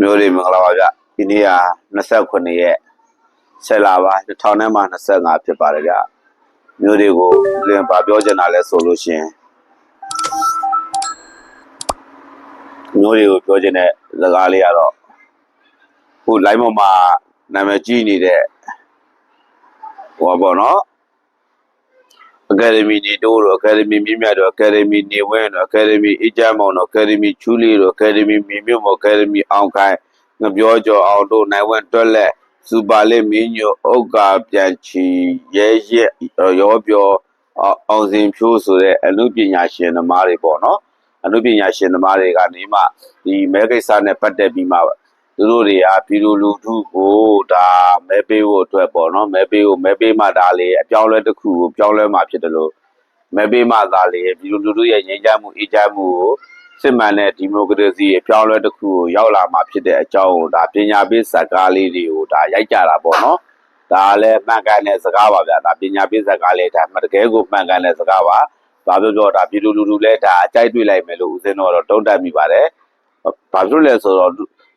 မျိုးတွေမင်္ဂလာပါဗျဒီနေ့က29ရက်ဆက်လာပါ2000နဲ့မှ25ဖြစ်ပါတယ်ဗျမျိုးတွေကိုလင်းပါပြောချင်တာလဲဆိုလို့ရှရင်မျိုးတွေကိုပြောချင်တဲ့စကားလေးကတော့ခု line ပေါ်မှာနာမည်ကြီးနေတဲ့ဟိုပါပေါ့နော် အကယ်ဒမီနေတိုးတို့အကယ်ဒမီမြင့်မြတ်တို့အကယ်ဒမီနေဝင်းတို့အကယ်ဒမီအေဂျမောင်တို့အကယ်ဒမီချူလီတို့အကယ်ဒမီမြေမြုပ်မော်အကယ်ဒမီအောင်ခိုင်ငပြောကျော်အောင်တို့နိုင်ဝင်းတွက်လက်စူပါလက်မင်းညိုဥက္ကာပြန်ချီရဲရက်ရောပြောအောင်အောင်စင်ဖြိုးဆိုတဲ့အမှုပညာရှင်သမားတွေပေါ့နော်အမှုပညာရှင်သမားတွေကနေမှဒီမဲကိစ္စနဲ့ပတ်သက်ပြီးမှ သူတို့တွေကပြည်သူလူထုကိုဒါမဲပေးဖို့အတွက်ပေါ့နော်မဲပေးဖို့မဲပေးမှဒါလေအပြောင်းအလဲတစ်ခုကိုပြောင်းလဲမှဖြစ်တယ်လို့မဲပေးမှသာလေပြည်သူလူထုရဲ့ငြိမ်းချမ်းမှုအေးချမ်းမှုကိုစစ်မှန်တဲ့ဒီမိုကရေစီအပြောင်းအလဲတစ်ခုကိုရောက်လာမှဖြစ်တဲ့အကြောင်းကိုဒါပညာပေးဇာတ်ကားလေးတွေကိုဒါရိုက်ကြတာပေါ့နော်ဒါလည်းမှန်ကန်တဲ့စကားပါဗျာဒါပညာပေးဇာတ်ကားလေးဒါမှတကယ်ကိုမှန်ကန်တဲ့စကားပါဘာပြောပြောဒါပြည်သူလူထုလည်းဒါအကြိုက်တွေ့လိုက်မယ်လို့ဦးစင်းတော့တော့တုံးတက်မိပါတယ်ဘာဖြစ်လို့လဲဆိုတော့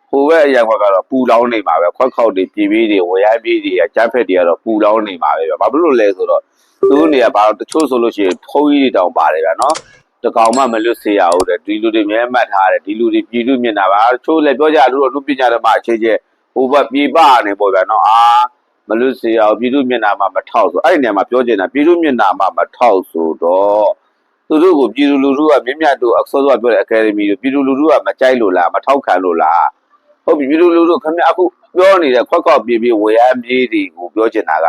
ဟိုဘက်အရာကတော့ပူလောင်းနေမှာပဲခွက်ခေါက်တွေပြည်ပြီးတွေဝရမ်းပြီးတွေအကြမ်းဖက်တွေကတော့ပူလောင်းနေမှာပဲဗျဘာဖြစ်လို့လဲဆိုတော့သူတို့နေရာဘာတချို့ဆိုလို့ရှိရင်ဖုံးကြီးတွေတောင်ပါတယ်ဗျနော်တကောင်မှမလွတ်စေရဘူးတဲ့ဒီလူတွေမြဲမှတ်ထားတယ်ဒီလူတွေပြည်သူမျက်နှာပါတချို့လည်းပြောကြလို့လူပညာဓမ္မအခြေကျဟိုဘက်ပြည်ပနေပေါ့ဗျနော်အာမလွတ်စေရဘူးပြည်သူမျက်နှာမှာမထောက်ဆိုအဲ့ဒီနေရာမှာပြောချင်တာပြည်သူမျက်နှာမှာမထောက်ဆိုတော့သူတို့ကိုပြည်သူလူထုကမြင့်မြတ်တို့အစောစောပြောတဲ့အကယ်ဒမီတို့ပြည်သူလူထုကမကြိုက်လို့လားမထောက်ခံလို့လား ဟုတ်ပြီပြည်သူလူထုခင်ဗျအခုပြောနေတဲ့ခွက်ခွက်ပြေးပြေးဝေယမ်းပြေးတွေကိုပြောချင်တာက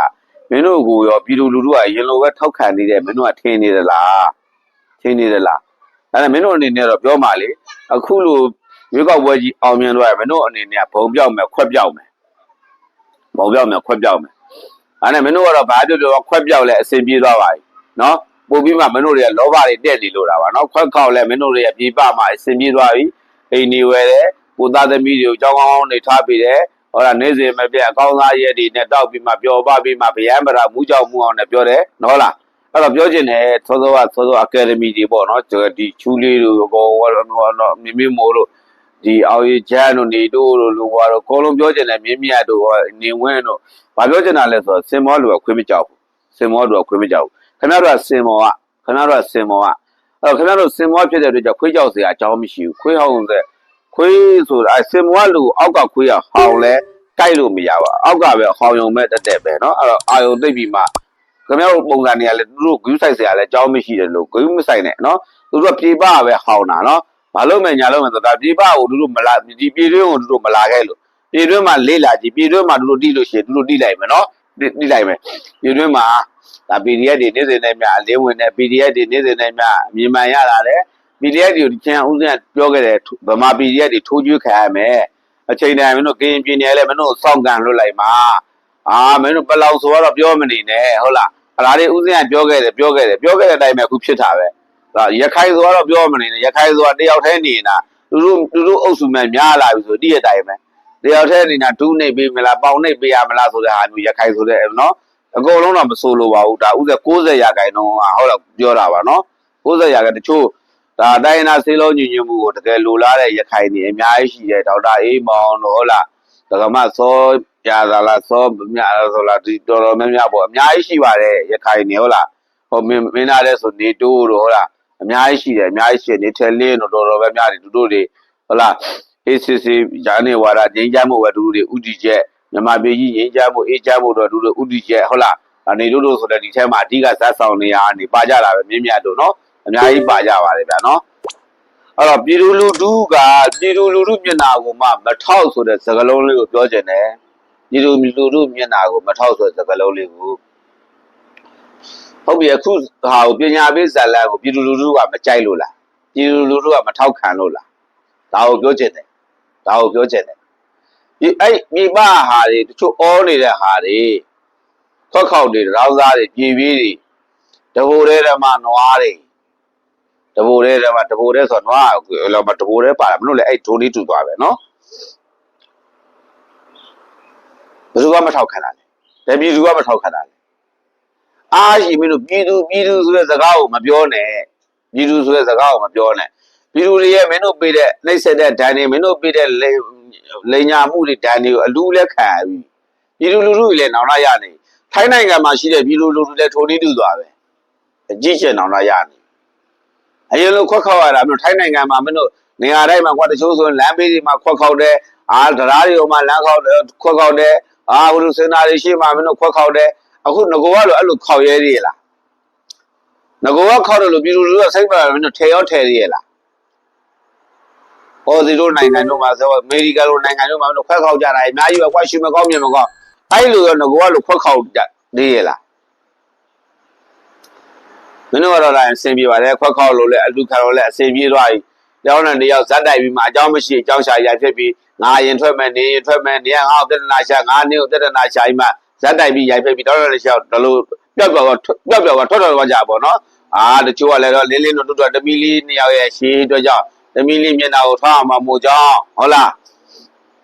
မင်းတို့ကိုရောပြည်သူလူထုကအရင်လိုပဲထောက်ခံနေတဲ့မင်းတို့ကထင်နေသလားထင်နေသလားအဲ့ဒါမင်းတို့အနေနဲ့တော့ပြောမှလေအခုလိုရွေးကောက်ပွဲကြီးအောင်မြင်တော့မင်းတို့အနေနဲ့ကဘုံပြောက်မယ်ခွက်ပြောက်မယ်ဘုံပြောက်မယ်ခွက်ပြောက်မယ်အဲ့ဒါမင်းတို့ကတော့ဘာပြောပြောခွက်ပြောက်လဲအစဉ်ပြေးသွားပါပြီနော်ပို့ပြီးမှမင်းတို့တွေကလောဘတွေတက်နေလို့တာပါနော်ခွက်ခေါက်လဲမင်းတို့တွေကပြေးပမှအစဉ်ပြေးသွားပြီအိမ်နေဝယ်တယ် ကိုသားသမီးတွေကိုကြောင်းကောင်းကောင်းနေထားပြီးတယ်ဟောတာနေစဉ်မပြတ်အကောင်းသားရဲ့ဒီနဲ့တောက်ပြီးမှပျော်ပါပြီးမှဗျမ်းပရာမူးကြောင်မူအောင်နဲ့ပြောတယ်နော်လားအဲ့တော့ပြောချင်တယ်သောသောကသောသောအကယ်ဒမီတွေပေါ့နော်ဒီချူလေးတို့ဘောဟောတော့မြင်းမြမိုးတို့ဒီအောင်ရချမ်းတို့နေတို့တို့လူဘောတို့အကုန်လုံးပြောချင်တယ်မြင်းမြတ်တို့နေဝင်းတို့ဘာပြောချင်တာလဲဆိုတော့စင်မောလူကခွေးမကြောက်ဘူးစင်မောလူကခွေးမကြောက်ဘူးခင်ဗျားတို့ကစင်မောကခင်ဗျားတို့ကစင်မောကအဲ့တော့ခင်ဗျားတို့စင်မောဖြစ်တဲ့အတွက်ကြောင့်ခွေးကြောက်စရာအကြောင်းမရှိဘူးခွေးဟောင်းတဲ့ ခွေးဆိုတာအဲစင်မွားလူအောက်ကခွေးကဟောင်းလဲကြိုက်လို့မရပါအောက်ကပဲဟောင်းယုံမဲ့တက်တက်ပဲเนาะအဲ့တော့အာယုံသိပ်ပြီးမှခင်ဗျားတို့ပုံစံတွေကလည်းသူတို့ဂူးဆိုင်စရာလည်းအကြောင်းမရှိတယ်လို့ဂူးမဆိုင်နဲ့เนาะသူတို့ကပြေပပဲဟောင်းတာเนาะဘာလို့မဲ့ညာလို့မဲ့ဆိုတာပြေပကိုသူတို့မလာဒီပြေတွင်းကိုသူတို့မလာခဲ့လို့ပြေတွင်းမှာလေးလာကြည့်ပြေတွင်းမှာသူတို့တိလို့ရှိရင်သူတို့တိလိုက်မယ်เนาะတိလိုက်မယ်ပြေတွင်းမှာဒါ PDF တွေနေ့စဉ်နဲ့မြအလင်းဝင်တဲ့ PDF တွေနေ့စဉ်နဲ့မြအမြင်မှန်ရလာတယ် PDF တွေကိုဒီချန်ဦးစင်းကပြောခဲ့တယ်ဗမာ PDF တွေထိုးကျွေးခံရမယ်အချိန်တိုင်းမင်းတို့ကရင်ပြည်နယ်လဲမင်းတို့စောင့်ကန်လွတ်လိုက်မှာအာမင်းတို့ပလောင်ဆိုတော့ပြောမနေနဲ့ဟုတ်လားအလားလေးဦးစင်းကပြောခဲ့တယ်ပြောခဲ့တယ်ပြောခဲ့တဲ့အတိုင်းပဲအခုဖြစ်တာပဲဒါရခိုင်ဆိုတော့ပြောမနေနဲ့ရခိုင်ဆိုတာတယောက်တည်းနေတာသူတို့သူတို့အုပ်စုမဲ့များလာပြီဆိုတည့်ရတိုင်းပဲတယောက်တည်းနေတာဒူးနေပေးမလားပေါင်နေပေးရမလားဆိုတဲ့ဟာမျိုးရခိုင်ဆိုတဲ့နော်အကုန်လုံးတော့မဆိုလိုပါဘူးဒါဥစ္စာ60ရာခိုင်နှုန်းဟုတ်လားပြောတာပါနော်60ရာခိုင်တချို့ ဒါတိုင်းနာစေးလုံးညီညွတ်မှုကိုတကယ်လိုလားတဲ့ရခိုင်နေအများကြီးရှိတယ်ဒေါက်တာအေးမောင်တို့ဟုတ်လားဒကမစောပြာသာလားစောမြဆိုလားဒီတော်တော်များများပေါ့အများကြီးရှိပါတယ်ရခိုင်နေဟုတ်လားဟိုမင်းမင်းသားတဲ့ဆိုနေတိုးတို့ဟုတ်လားအများကြီးရှိတယ်အများကြီးရှိတယ်နေတယ်လင်းတို့တော်တော်ပဲများတယ်သူတို့တွေဟုတ်လား ACC ဂျာနေဝါဒငင်းကြမှုပဲသူတို့တွေဥတီချက်မြန်မာပြည်ကြီးငင်းကြမှုအေးကြမှုတော့သူတို့ဥတီချက်ဟုတ်လားအနေတို့တို့ဆိုတဲ့ဒီထဲမှာအဓိကဇက်ဆောင်နေရနေပါကြတာပဲမြင်းမြတ်တို့နော် အများကြီးပါကြပါတယ်ဗျာနော်အဲ့တော့ပြည်သူလူထုကပြည်သူလူထုမျက်နှာကိုမှမထောက်ဆိုတဲ့စကားလုံးလေးကိုပြောချင်တယ်ပြည်သူလူထုမျက်နှာကိုမထောက်ဆိုတဲ့စကားလုံးလေးကိုဟုတ်ပြီအခုဟာကိုပညာပေးဇာတ်လမ်းကိုပြည်သူလူထုကမကြိုက်လို့လားပြည်သူလူထုကမထောက်ခံလို့လားဒါကိုပြောချင်တယ်ဒါကိုပြောချင်တယ်ဒီအဲ့မိဘဟာတွေတချို့အောနေတဲ့ဟာတွေခောက်ခောက်တွေရောင်းစားတွေပြည်ပြီးတွေတဘူရဲဓမ္မနွားတွေ တဘူရဲဓမ္မတဘူရဲဆိုတော့နွားလောမတဘူရဲပါတယ်မလို့လေအဲ့ဒိုးလေးတူသွားပဲနော်ဘယ်သူကမထောက်ခံတာလဲတပြည်သူကမထောက်ခံတာလဲအားရှိမင်းတို့ပြည်သူပြည်သူဆိုတဲ့စကားကိုမပြောနဲ့ပြည်သူဆိုတဲ့စကားကိုမပြောနဲ့ပြည်သူတွေရဲ့မင်းတို့ပေးတဲ့နှိမ့်ဆက်တဲ့ဒဏ်တွေမင်းတို့ပေးတဲ့လေလိန်ညာမှုတွေတန်တွေကိုအလူးလက်ခံရပြီပြည်သူလူထုတွေလည်းနောင်လာရနေထိုင်းနိုင်ငံမှာရှိတဲ့ပြည်သူလူထုလည်းထိုနည်းတူသွားပဲအကြည့်ချက်နောင်လာရနေ အရင်လိုခွက်ခေါက်ရတာမျိုးထိုင်းနိုင်ငံမှာမင်းတို့နေရာတိုင်းမှာကွာတချို့ဆိုရင်လမ်းဘေးတွေမှာခွက်ခေါက်တယ်အာတရားတွေမှာလမ်းခေါက်တယ်ခွက်ခေါက်တယ်အာဘုလူစင်နာတွေရှိမှမင်းတို့ခွက်ခေါက်တယ်အခုငကောကလိုအဲ့လိုခေါက်ရဲသေးရလားငကောကခေါက်တယ်လို့ပြည်သူလူထုကစိတ်ပါမင်းတို့ထဲရောထဲသေးရလားဟောဒီလိုနိုင်ငံတို့မှာဆိုအမေရိကန်လိုနိုင်ငံတို့မှာလို့ခွက်ခေါက်ကြတာအများကြီးပဲကွာရှူမကောင်းမြင်မကောင်းအဲ့လိုရောငကောကလိုခွက်ခေါက်ကြသေးရလား မင်းတို့ကတော့လည်းအဆင်ပြေပါတယ်ခွက်ခေါက်လို့လည်းအလူခံလို့လည်းအဆင်ပြေသွားပြီတောင်းတဲ့တယောက်ဇက်တိုက်ပြီးမှအကြောင်းမရှိအကြောင်းရှာရဖြစ်ပြီးငါရင်ထွက်မယ်နေရင်ထွက်မယ်နေငါ့ကိုတဒနာရှာငါနေကိုတဒနာရှာပြီးမှဇက်တိုက်ပြီးရိုက်ဖြစ်ပြီးတောင်းတဲ့တယောက်ဒါလိုပျောက်ပျောက်ပျောက်ပျောက်ထွက်ထွက်သွားကြပါတော့အာတချို့ကလည်းတော့လင်းလင်းတို့တို့တမီလေးနှစ်ယောက်ရဲ့ရှေးအတွက်ကြောင့်သမီးလေးမျက်နှာကိုထားအောင်မမို့ကြောင်းဟုတ်လား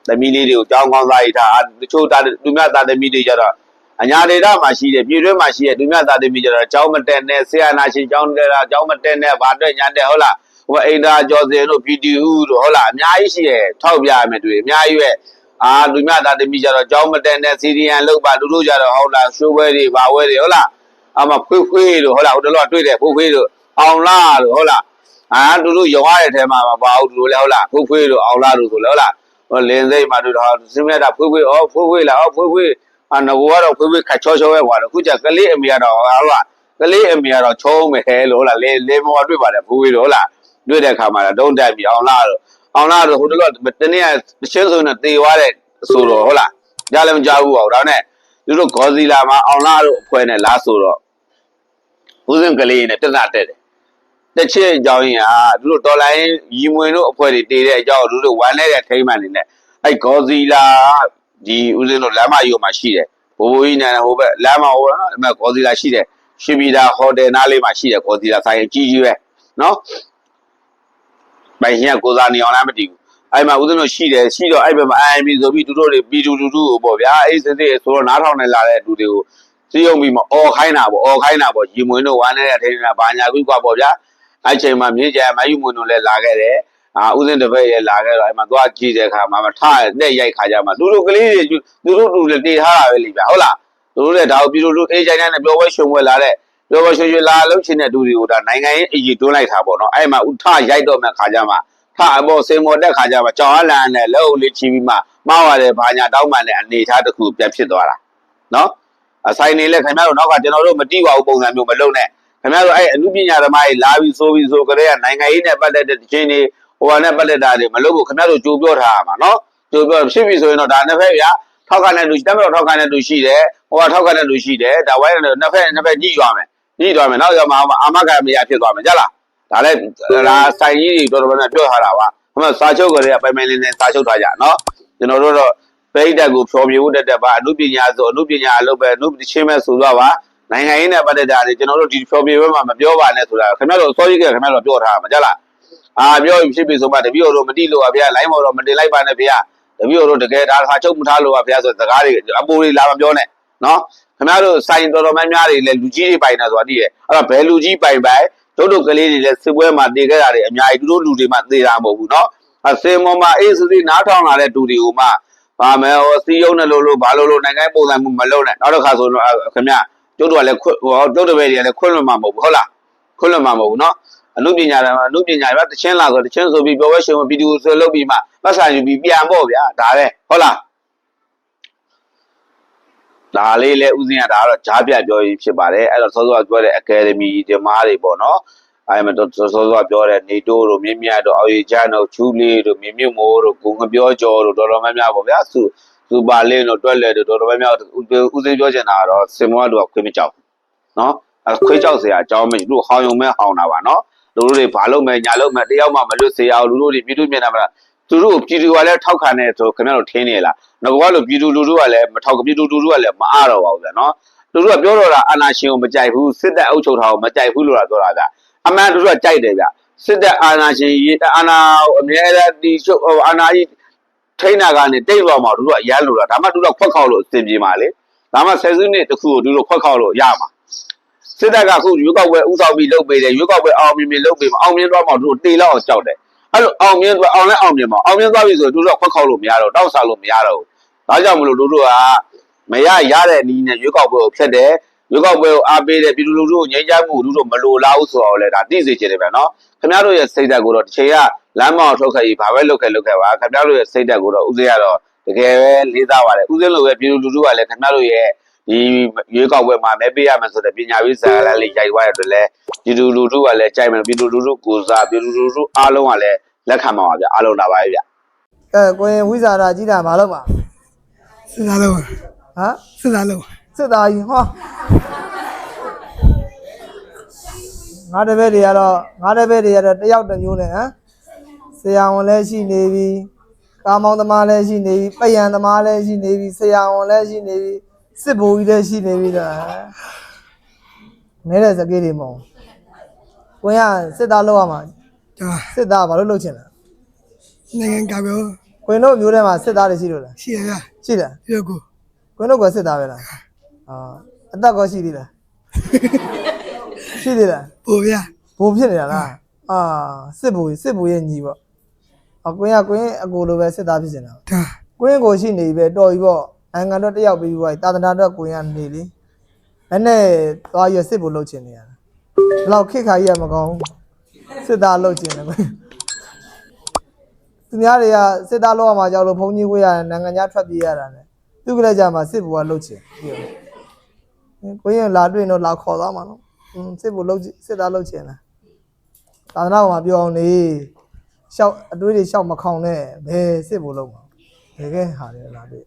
သမီးလေးတွေကိုကြောင်းကောင်းစားရထားတချို့တာသူများသားသမီးတွေကြတော့ အညာဒေတာမှာရှိတယ်ပြည်တွင်းမှာရှိတဲ့သူများသားသမီးကြတော့ကြောင်းမတက်နဲ့ဆရာနာရှင်ကြောင်းတက်တာကြောင်းမတက်နဲ့ဘာအတွက်ညာတက်ဟုတ်လားဟိုအိန္ဒာကျော်စင်တို့ပီတီဦးတို့ဟုတ်လားအများကြီးရှိရဲ့ထောက်ပြရမယ်တွေ့အများကြီးပဲအာသူများသားသမီးကြတော့ကြောင်းမတက်နဲ့စီရီယန်လောက်ပါသူတို့ကြတော့ဟုတ်လားရှိုးပွဲတွေဘာပွဲတွေဟုတ်လားအမဖွေးဖွေးတို့ဟုတ်လားဟိုတလောတွေ့တယ်ဖွေးဖွေးတို့အောင်လားတို့ဟုတ်လားအာတူတူရုံရတဲ့ထဲမှာမပါဘူးတူတူလဲဟုတ်လားဖွေးဖွေးတို့အောင်လာတို့ဆိုလဲဟုတ်လားဟိုလင်းစိတ်မှာတို့တော့စင်းမြတ်တာဖွေးဖွေးဩဖွေးဖွေးလားဩဖွေးဖွေး အာငကိုကတော့ဖွေးဖွေးခတ်ချောချောပဲကွာတော့ခုကျကလေးအမေကတော့ဟုတ်လားကလေးအမေကတော့ချုံးမယ်လို့ဟုတ်လားလေလေမောတွေ့ပါတယ်ဖွေးဖွေးတို့ဟုတ်လားတွေ့တဲ့ခါမှာတော့တုံးတက်ပြီးအောင်လာတို့အောင်လာတို့ဟိုတလောတနေ့ကချင်းဆိုနေတေသွားတဲ့ဆိုတော့ဟုတ်လားကြားလည်းမကြားဘူးပေါ့ဒါနဲ့သူတို့ဂေါ်စီလာမှာအောင်လာတို့အဖွဲနဲ့လာဆိုတော့ဦးစင်ကလေးနဲ့တက်တာတက်တယ်တစ်ချက်အကြောင်းရင်းဟာသူတို့တော်လိုင်းရီမွင်တို့အဖွဲ့တွေတည်တဲ့အကြောင်းသူတို့ဝမ်းနေတဲ့ထိမ့်မှန်နေနဲ့အဲ့ဂေါ်ဇီလာ ဒီဦးဇင်းတို့လမ်းမကြီးမှာရှိတယ်ဘိုးဘိုးကြီးနဲ့ဟိုဘက်လမ်းမဟိုနော်အဲ့မှာဂေါ်ဇီလာရှိတယ်ရှင်ပီတာဟိုတယ်နားလေးမှာရှိတယ်ဂေါ်ဇီလာဆိုင်အကြီးကြီးပဲနော်ပိုင်ရှင်ကကိုစားနေအောင်လားမသိဘူးအဲ့မှာဦးဇင်းတို့ရှိတယ်ရှိတော့အဲ့ဘက်မှာ IMB ဆိုပြီးသူတို့တွေပြည်သူလူထုကိုပေါ့ဗျာအဲ့စစ်စစ်ဆိုတော့နားထောင်နေလာတဲ့လူတွေကိုစီယုံပြီးမအော်ခိုင်းတာပေါ့အော်ခိုင်းတာပေါ့ရီမွင်တို့ဝမ်းနေတဲ့ထိန်းနေတာဘာညာကွီးကွာပေါ့ဗျာအဲ့ချိန်မှာမြေကြမယူမွန်တို့လည်းလာခဲ့တယ် အာဥစဉ်တစ်ဖက်ရဲ့လာခဲ့တော့အဲ့မှာသွားကြည့်တဲ့အခါမှာမထရတဲ့ရိုက်ခါကြမှာသူတို့ကလေးတွေသူတို့တူလည်းတည်ထားတာပဲလေဗျာဟုတ်လားသူတို့လည်းဒါကိုပြည်သူတို့အေးချိုင်းနဲ့ပြောပွဲရှင်ပွဲလာတဲ့ပြောပွဲရှင်ရှင်လာလုံးချင်တဲ့သူတွေကိုဒါနိုင်ငံရေးအကြီးတွန်းလိုက်တာပေါ့နော်အဲ့မှာဥထရိုက်တော့မဲ့ခါကြမှာထအပေါ်စင်မော်တက်ခါကြမှာကြောင်အလန်နဲ့လက်အုပ်လေးချီပြီးမှမှားရတယ်ဘာညာတောင်းမှန်တဲ့အနေထားတစ်ခုပြန်ဖြစ်သွားတာနော်အဆိုင်နေလဲခင်ဗျားတို့နောက်ကကျွန်တော်တို့မတိပါဘူးပုံစံမျိုးမလုပ်နဲ့ခင်ဗျားတို့အဲ့အမှုပညာသမားကြီးလာပြီးဆိုပြီးဆိုကြတဲ့နိုင်ငံရေးနဲ့ပတ်သက်တဲ့ချင်းတွေ ဟိုဟာနဲ့ပတ်သက်တာတွေမလုပ်ဘူးခင်ဗျားတို့ကြိုးပြောထားရမှာနော်ကြိုးပြောဖြစ်ပြီဆိုရင်တော့ဒါနှစ်ဖက်ဗျာထောက်ခံတဲ့လူတက်မတော်ထောက်ခံတဲ့လူရှိတယ်ဟိုဟာထောက်ခံတဲ့လူရှိတယ်ဒါဝိုင်းတဲ့နှစ်ဖက်နှစ်ဖက်ညှိသွားမယ်ညှိသွားမယ်နောက်ရောက်မှာအာမခံမရဖြစ်သွားမယ်ကြလားဒါလည်းဒါဆိုင်ကြီးတွေတော်တော်များများပြောထားတာပါဟိုမှာစာချုပ်ကလေးကပိုင်ပိုင်လင်းလင်းစာချုပ်ထားကြနော်ကျွန်တော်တို့တော့ပိဋကတ်ကိုဖြောပြဖို့တက်တက်ပါအမှုပညာဆိုအမှုပညာအလုပ်ပဲအမှုချင်းမဲ့ဆိုတော့ပါနိုင်ငံရေးနဲ့ပတ်သက်တာတွေကျွန်တော်တို့ဒီ problem ဘက်မှာမပြောပါနဲ့ဆိုတာခင်ဗျားတို့စောကြီးကခင်ဗျားတို့ပြောထားမှာကြလား အာပြောရင်ဖြစ်ပြီဆိုမှတပည့်တော်တို့မတိလို့ပါဗျာလိုင်းမော်တော့မတင်လိုက်ပါနဲ့ဗျာတပည့်တော်တို့တကယ်ဒါခါချုပ်မထားလို့ပါဗျာဆိုတဲ့စကားတွေအပိုးတွေလာမပြောနဲ့နော်ခင်ဗျားတို့ဆိုင်တော်တော်များများတွေလည်းလူကြီးတွေပိုင်တာဆိုတာသိရဲ့အဲ့တော့ဘယ်လူကြီးပိုင်ပိုင်တို့တို့ကလေးတွေလည်းစစ်ပွဲမှာတည်ခဲ့တာတွေအများကြီးသူတို့လူတွေမှသေတာမဟုတ်ဘူးနော်အစင်မောမှာအေးစစ်စစ်နားထောင်လာတဲ့တူတွေကိုမှဘာမဲဟောစီယုံနဲ့လို့လို့ဘာလို့လို့နိုင်ငံပုံစံမှုမလုပ်နဲ့နောက်တစ်ခါဆိုတော့ခင်ဗျာတို့တို့ကလည်းခွတ်တို့တပည့်တွေကလည်းခွတ်လွန်မှာမဟုတ်ဘူးဟုတ်လားခွတ်လွန်မှာမဟုတ်ဘူးနော် အနုပညာတွေမှာအနုပညာတွေတချင်းလာဆိုတချင်းဆိုပြီးပြောဝဲရှင်ဗီဒီယိုဆွဲလုပ်ပြီးမှပတ်စာယူပြီးပြန်ပေါ့ဗျာဒါပဲဟုတ်လားဒါလေးလဲဥစဉ်ကဒါကတော့ဂျားပြပြောရင်းဖြစ်ပါတယ်အဲ့တော့စောစောကပြောတဲ့အကယ်ဒမီဒီမားတွေပေါ့နော်အဲ့မှာစောစောကပြောတဲ့နေတိုးတို့မြင်းမြတ်တို့အော်ရီချန်တို့ချူလီတို့မြင်းမြတ်မိုးတို့ကိုငပြောကျော်တို့တော်တော်များများပေါ့ဗျာစုစူပါလင်းတို့တွက်လဲတို့တော်တော်များများဥစဉ်ပြောချင်တာကတော့စင်မွားတို့ကခွေးမကြောက်နော်အခွေးကြောက်စရာအကြောင်းမရှိသူ့ဟောင်ယုံမဲဟောင်တာပါနော် လူတို့တွေဘာလုပ်မဲ့ညာလုပ်မဲ့တယောက်မှမလွတ်စေရအောင်လူတို့တွေပြည်သူမျက်နှာမှာသူတို့ပြည်သူကလည်းထောက်ခံနေဆိုခင်ဗျားတို့ထင်းနေလားငကောကလို့ပြည်သူလူထုကလည်းမထောက်ပြည်သူလူထုကလည်းမအားတော့ပါဘူးဗျာနော်သူတို့ကပြောတော့တာအာနာရှင်ကိုမကြိုက်ဘူးစစ်တပ်အုပ်ချုပ်တာကိုမကြိုက်ဘူးလို့ပြောတာဗျာအမှန်သူတို့ကကြိုက်တယ်ဗျာစစ်တပ်အာနာရှင်အာနာအမြဲတမ်းတီချုပ်အာနာကြီးထိန်းတာကနေတိတ်သွားမှာသူတို့ကရမ်းလို့တာဒါမှသူတို့ခွက်ခေါက်လို့အစင်ပြေမှာလေဒါမှဆယ်စုနှစ်တစ်ခုကိုသူတို့ခွက်ခေါက်လို့ရမှာ စစ်တပ်ကအခုရွေးကောက်ပွဲဥဆောင်ပြီးလုပ်ပေးတယ်ရွေးကောက်ပွဲအောင်မြင်မြင်လုပ်ပေးမအောင်မြင်တော့မှတို့တေလောက်အောင်ကြောက်တယ်အဲ့လိုအောင်မြင်သွားအောင်လဲအောင်မြင်ပါအောင်မြင်သွားပြီဆိုတော့တို့တော့ခွက်ခေါက်လို့မရတော့တောက်ဆာလို့မရတော့ဘူးဒါကြောင့်မလို့တို့တို့ကမရရတဲ့နီးနဲ့ရွေးကောက်ပွဲကိုဖျက်တယ်ရွေးကောက်ပွဲကိုအားပေးတဲ့ပြည်သူလူထုကိုငြိမ်းချမ်းမှုတို့တို့မလိုလားဘူးဆိုတော့လေဒါသိစေချင်တယ်ဗျနော်ခင်ဗျားတို့ရဲ့စိတ်ဓာတ်ကိုတော့တစ်ချိန်ကလမ်းမောင်ထုတ်ခဲ့ကြီးဘာပဲလုပ်ခဲ့လုပ်ခဲ့ပါခင်ဗျားတို့ရဲ့စိတ်ဓာတ်ကိုတော့ဥစဉ်ကတော့တကယ်ပဲလေးစားပါတယ်ဥစဉ်လိုပဲပြည်သူလူထုကလည်းခင်ဗျားတို့ရဲ့ ဒီရွေးကောက်ပွဲမှာမဲပေးရမယ်ဆိုတဲ့ပညာရေးစာလမ်းလေးရိုက်သွားရတဲ့အတွက်လည်းပြည်သူလူထုကလည်းကြိုက်မယ်ပြည်သူလူထုကိုစားပြည်သူလူထုအားလုံးကလည်းလက်ခံပါပါဗျအားလုံးလာပါရဲ့ဗျကဲကိုရင်ဝိဇာရာကြီးတာမလုပ်ပါစစ်သားလုံးဟမ်စစ်သားလုံးစစ်သားကြီးဟောငါတပည့်တွေကတော့ငါတပည့်တွေကတော့တယောက်တစ်မျိုးနဲ့ဟမ်ဆရာဝန်လည်းရှိနေပြီကာမောင်သမားလည်းရှိနေပြီပယံသမားလည်းရှိနေပြီဆရာဝန်လည်းရှိနေပြီ စစ်ဘိုလ်ကြီးလည်းရှိနေပြီတော့နေတဲ့စကေးတွေမဟုတ်ကိုရင်ကစစ်သားလုပ်ရမှာဒါစစ်သားဘာလို့လုပ်ချင်လဲနိုင်ငံကပြောကိုရင်တို့မျိုးထဲမှာစစ်သားတွေရှိလို့လားရှိရဗျာရှိတယ်ရုပ်ကိုကိုင်းတို့ကစစ်သားပဲလားအာအသက်ကောရှိသေးလားရှိသေးလားပို့ဗျာဘိုးဖြစ်နေတာလားအာစစ်ဘိုးစစ်ဘိုးရဲ့ညီပေါ့အကွင်းကကွင်းအကိုလိုပဲစစ်သားဖြစ်နေတာဒါကွင်းကိုရှိနေပြီပဲတော်ပြီပေါ့ အင်္ဂါတော့တယောက်ပြီးပြီတာသနာတော့ကွင်းကနေလေအဲ့နဲ့သွားရစစ်ဘိုးလှုပ်ချင်နေရတာဘလောက်ခိခါကြီးရမကောင်းစစ်သားလှုပ်ချင်တယ်ကွသူများတွေကစစ်သားလှုပ်ရမှာကြောက်လို့ဘုံကြီးဝေးရတယ်နိုင်ငံခြားထွက်ပြေးရတာ ਨੇ သူကလည်းကြမှာစစ်ဘိုးကလှုပ်ချင်ပြီးတော့ ကိုရင်လာတွေ့ရင်တော့လာခေါ်သွားမှာနော်။อืมစစ်ဖို့လုံးစစ်သားလုံးချင်လား။သာသနာ့မှာပြောအောင်လေ။ရှောက်အတွေးတွေရှောက်မခေါင်နဲ့ဘယ်စစ်ဖို့လုံးမှာ။ဘယ်ကဲဟာတယ်လာတွေ့